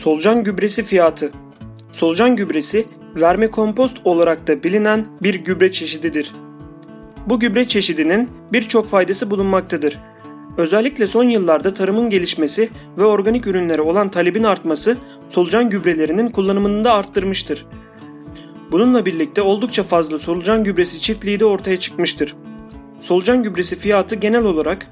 Solucan gübresi fiyatı. Solucan gübresi verme kompost olarak da bilinen bir gübre çeşididir. Bu gübre çeşidinin birçok faydası bulunmaktadır. Özellikle son yıllarda tarımın gelişmesi ve organik ürünlere olan talebin artması solucan gübrelerinin kullanımını da arttırmıştır. Bununla birlikte oldukça fazla solucan gübresi çiftliği de ortaya çıkmıştır. Solucan gübresi fiyatı genel olarak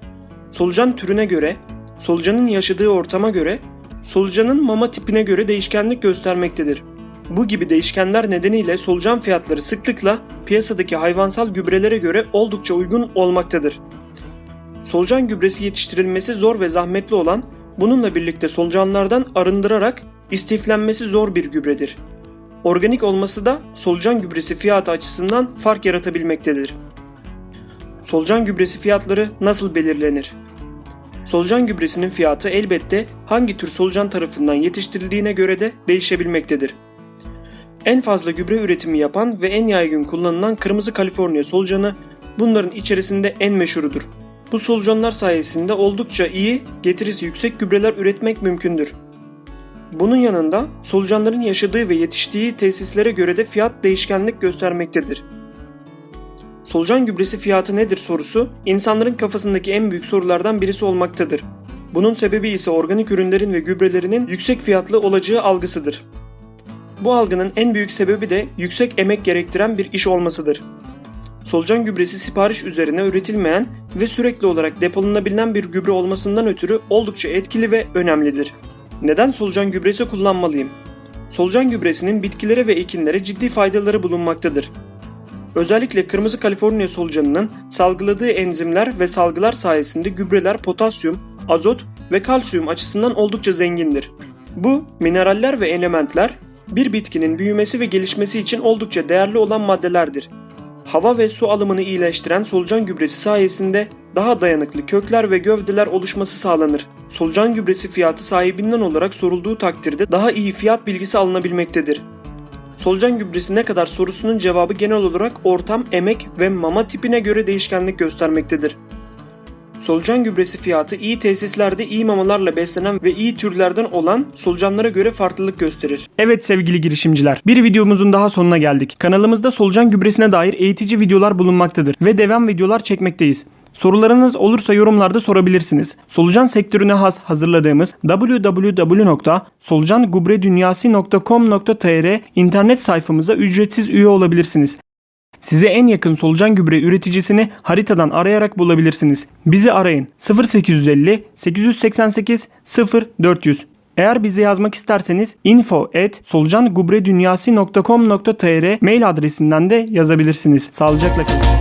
solucan türüne göre, solucanın yaşadığı ortama göre, solucanın mama tipine göre değişkenlik göstermektedir. Bu gibi değişkenler nedeniyle solucan fiyatları sıklıkla piyasadaki hayvansal gübrelere göre oldukça uygun olmaktadır. Solucan gübresi yetiştirilmesi zor ve zahmetli olan, bununla birlikte solucanlardan arındırarak istiflenmesi zor bir gübredir. Organik olması da solucan gübresi fiyatı açısından fark yaratabilmektedir. Solucan gübresi fiyatları nasıl belirlenir? Solucan gübresinin fiyatı elbette hangi tür solucan tarafından yetiştirildiğine göre de değişebilmektedir. En fazla gübre üretimi yapan ve en yaygın kullanılan kırmızı Kaliforniya solucanı bunların içerisinde en meşhurudur. Bu solucanlar sayesinde oldukça iyi, getirisi yüksek gübreler üretmek mümkündür. Bunun yanında solucanların yaşadığı ve yetiştiği tesislere göre de fiyat değişkenlik göstermektedir. Solucan gübresi fiyatı nedir sorusu insanların kafasındaki en büyük sorulardan birisi olmaktadır. Bunun sebebi ise organik ürünlerin ve gübrelerinin yüksek fiyatlı olacağı algısıdır. Bu algının en büyük sebebi de yüksek emek gerektiren bir iş olmasıdır. Solucan gübresi sipariş üzerine üretilmeyen ve sürekli olarak depolanabilen bir gübre olmasından ötürü oldukça etkili ve önemlidir. Neden solucan gübresi kullanmalıyım? Solucan gübresinin bitkilere ve ekinlere ciddi faydaları bulunmaktadır. Özellikle kırmızı Kaliforniya solucanının salgıladığı enzimler ve salgılar sayesinde gübreler potasyum, azot ve kalsiyum açısından oldukça zengindir. Bu mineraller ve elementler bir bitkinin büyümesi ve gelişmesi için oldukça değerli olan maddelerdir. Hava ve su alımını iyileştiren solucan gübresi sayesinde daha dayanıklı kökler ve gövdeler oluşması sağlanır. Solucan gübresi fiyatı sahibinden olarak sorulduğu takdirde daha iyi fiyat bilgisi alınabilmektedir. Solucan gübresi ne kadar sorusunun cevabı genel olarak ortam, emek ve mama tipine göre değişkenlik göstermektedir. Solucan gübresi fiyatı iyi tesislerde iyi mamalarla beslenen ve iyi türlerden olan solucanlara göre farklılık gösterir. Evet sevgili girişimciler, bir videomuzun daha sonuna geldik. Kanalımızda solucan gübresine dair eğitici videolar bulunmaktadır ve devam videolar çekmekteyiz. Sorularınız olursa yorumlarda sorabilirsiniz. Solucan sektörüne has hazırladığımız www.solucangubredunyasi.com.tr internet sayfamıza ücretsiz üye olabilirsiniz. Size en yakın solucan gübre üreticisini haritadan arayarak bulabilirsiniz. Bizi arayın 0850 888 0400. Eğer bize yazmak isterseniz info at solucangubredunyasi.com.tr mail adresinden de yazabilirsiniz. Sağlıcakla kalın.